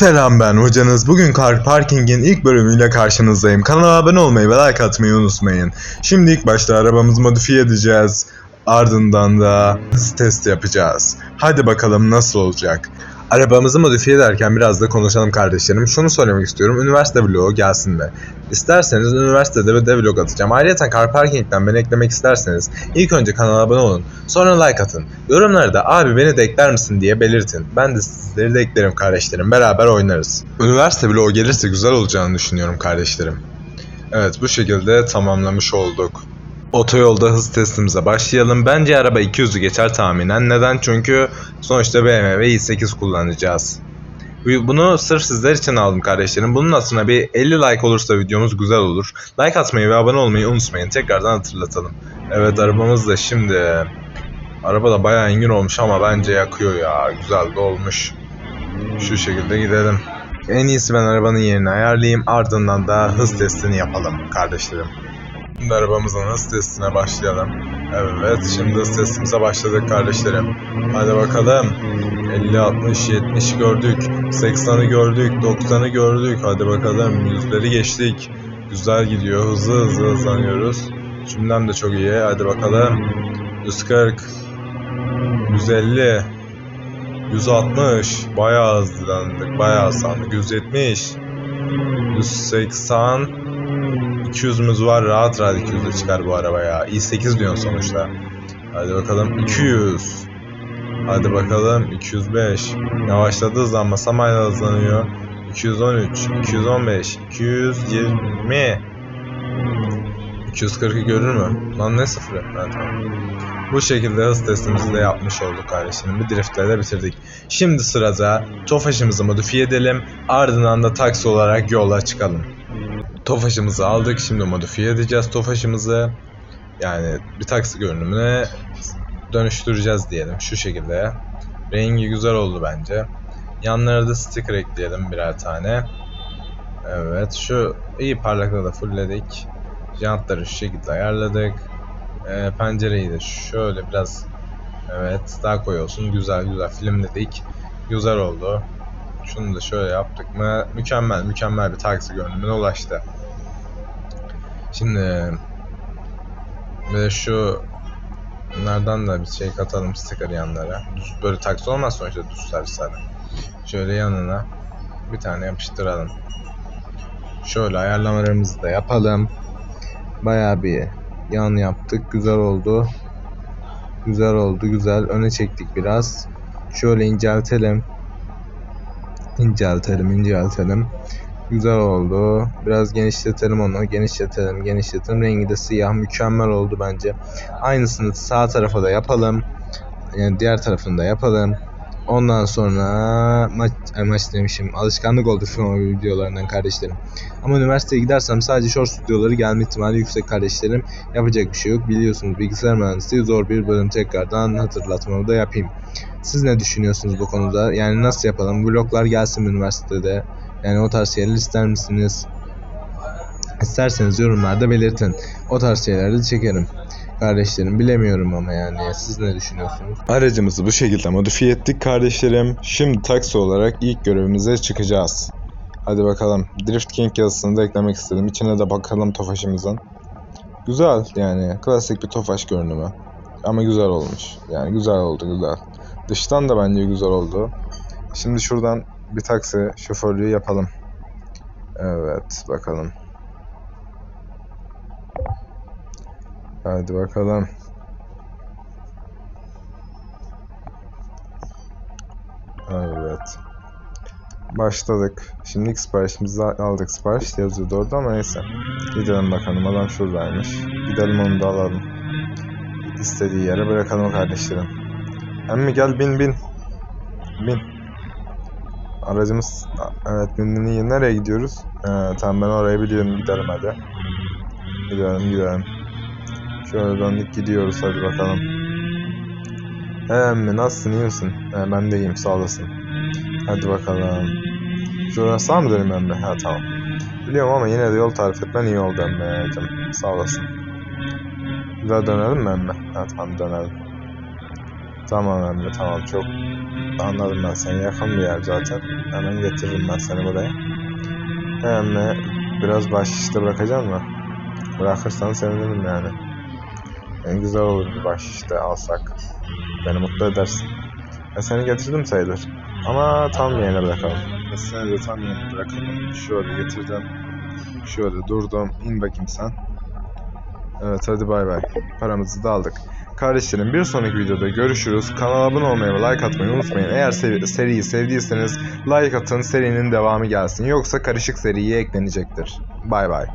Selam ben hocanız. Bugün Car Parking'in ilk bölümüyle karşınızdayım. Kanala abone olmayı ve like atmayı unutmayın. Şimdi ilk başta arabamızı modifiye edeceğiz. Ardından da hız testi yapacağız. Hadi bakalım nasıl olacak. Arabamızı modifiye ederken biraz da konuşalım kardeşlerim. Şunu söylemek istiyorum. Üniversite vlogu gelsin de. İsterseniz üniversitede de vlog atacağım. Ayrıca Car Parking'den beni eklemek isterseniz ilk önce kanala abone olun. Sonra like atın. Yorumlarda abi beni de ekler misin diye belirtin. Ben de sizleri de eklerim kardeşlerim. Beraber oynarız. Üniversite vlogu gelirse güzel olacağını düşünüyorum kardeşlerim. Evet bu şekilde tamamlamış olduk. Otoyolda hız testimize başlayalım. Bence araba 200'ü geçer tahminen. Neden? Çünkü sonuçta BMW i8 kullanacağız. Bu- Bunu sırf sizler için aldım kardeşlerim. Bunun aslında bir 50 like olursa videomuz güzel olur. Like atmayı ve abone olmayı unutmayın. Tekrardan hatırlatalım. Evet arabamız da şimdi... Araba da bayağı engin olmuş ama bence yakıyor ya. Güzel de olmuş. Şu şekilde gidelim. En iyisi ben arabanın yerini ayarlayayım. Ardından da hız testini yapalım kardeşlerim. Şimdi arabamızın hız testine başlayalım. Evet, şimdi hız testimize başladık kardeşlerim. Hadi bakalım. 50, 60, 70 gördük. 80'ı gördük, 90'ı gördük. Hadi bakalım, yüzleri geçtik. Güzel gidiyor, hızlı hızlı hızlanıyoruz. Şimdiden de çok iyi. Hadi bakalım. 140, 150, 160. Bayağı hızlandık, bayağı hızlandık. 170, 180, 200'ümüz var rahat rahat 200'e çıkar bu araba ya. i8 diyorsun sonuçta. Hadi bakalım 200. Hadi bakalım 205. Yavaşladı hızlanmasam hala hızlanıyor. 213, 215, 220. 240'ı görür mü? Lan ne sıfırı? Ha, tamam. Bu şekilde hız testimizi de yapmış olduk kardeşlerim. Bir driftle de bitirdik. Şimdi sırada Tofaş'ımızı modifiye edelim. Ardından da taksi olarak yola çıkalım. Tofaş'ımızı aldık. Şimdi modifiye edeceğiz Tofaş'ımızı. Yani bir taksi görünümüne dönüştüreceğiz diyelim şu şekilde. Rengi güzel oldu bence. Yanlara da sticker ekleyelim birer tane. Evet şu iyi parlaklığı da fullledik. Jantları şu şekilde ayarladık. Ee, pencereyi de şöyle biraz evet daha koyu olsun. Güzel güzel filmledik. Güzel oldu. Şunu da şöyle yaptık mı mükemmel mükemmel bir taksi görünümüne ulaştı. Şimdi ve şu bunlardan da bir şey katalım sticker yanlara. Düz, böyle taksi olmaz sonuçta düz servislerde. Şöyle yanına bir tane yapıştıralım. Şöyle ayarlamalarımızı da yapalım. Bayağı bir yan yaptık. Güzel oldu. Güzel oldu. Güzel. Öne çektik biraz. Şöyle inceltelim. İnceltelim, inceltelim. Güzel oldu. Biraz genişletelim onu. Genişletelim, genişletelim. Rengi de siyah. Mükemmel oldu bence. Aynısını sağ tarafa da yapalım. Yani diğer tarafını da yapalım. Ondan sonra maç, ay maç demişim. Alışkanlık oldu şu an videolarından kardeşlerim. Ama üniversiteye gidersem sadece short videoları gelme ihtimali yüksek kardeşlerim. Yapacak bir şey yok. Biliyorsunuz bilgisayar mühendisliği zor bir bölüm tekrardan hatırlatmamı da yapayım. Siz ne düşünüyorsunuz bu konuda? Yani nasıl yapalım? Vloglar gelsin üniversitede? Yani o tarz şeyler ister misiniz? İsterseniz yorumlarda belirtin. O tarz şeyleri de çekerim. Kardeşlerim bilemiyorum ama yani siz ne düşünüyorsunuz? Aracımızı bu şekilde modifiye ettik kardeşlerim. Şimdi taksi olarak ilk görevimize çıkacağız. Hadi bakalım. Drift King yazısını da eklemek istedim. İçine de bakalım Tofaş'ımızın. Güzel yani klasik bir Tofaş görünümü. Ama güzel olmuş. Yani güzel oldu güzel. Dıştan da bence güzel oldu. Şimdi şuradan bir taksi şoförlüğü yapalım. Evet bakalım. Hadi bakalım. Evet. Başladık. Şimdi siparişimizi aldık. Sipariş yazıyordu orada ama neyse. Gidelim bakalım. Adam şuradaymış. Gidelim onu da alalım. İstediği yere bırakalım kardeşlerim. Emmi gel bin bin. Bin. Aracımız evet bindin iyi. Nereye gidiyoruz? Ee, tamam ben oraya biliyorum gidelim hadi. Gidelim gidelim. Şöyle döndük gidiyoruz hadi bakalım. He emmi nasılsın iyi misin? He, ben de iyiyim sağ olasın. Hadi bakalım. Şuradan sağ mı döneyim emmi? Ha tamam. Biliyorum ama yine de yol tarif etmen iyi oldu emmicim. Sağ olasın. Güzel dönelim mi emmi? Ha tamam dönelim. Tamam Emre tamam çok anladım ben seni yakın bir yer zaten. Hemen getiririm ben seni buraya. Emre biraz bahşişte bırakacak mı? Bırakırsan sevinirim yani. En güzel olur bir bahşişte alsak. Beni mutlu edersin. Ben seni getirdim sayılır. Ama tam yerine bırakalım. Seni de tam yerine bırakalım. Şöyle getirdim. Şöyle durdum. İn bakayım sen. Evet hadi bay bay. Paramızı da aldık. Kardeşlerim bir sonraki videoda görüşürüz. Kanala abone olmayı ve like atmayı unutmayın. Eğer se- seriyi sevdiyseniz like atın serinin devamı gelsin. Yoksa karışık seriye eklenecektir. Bay bay.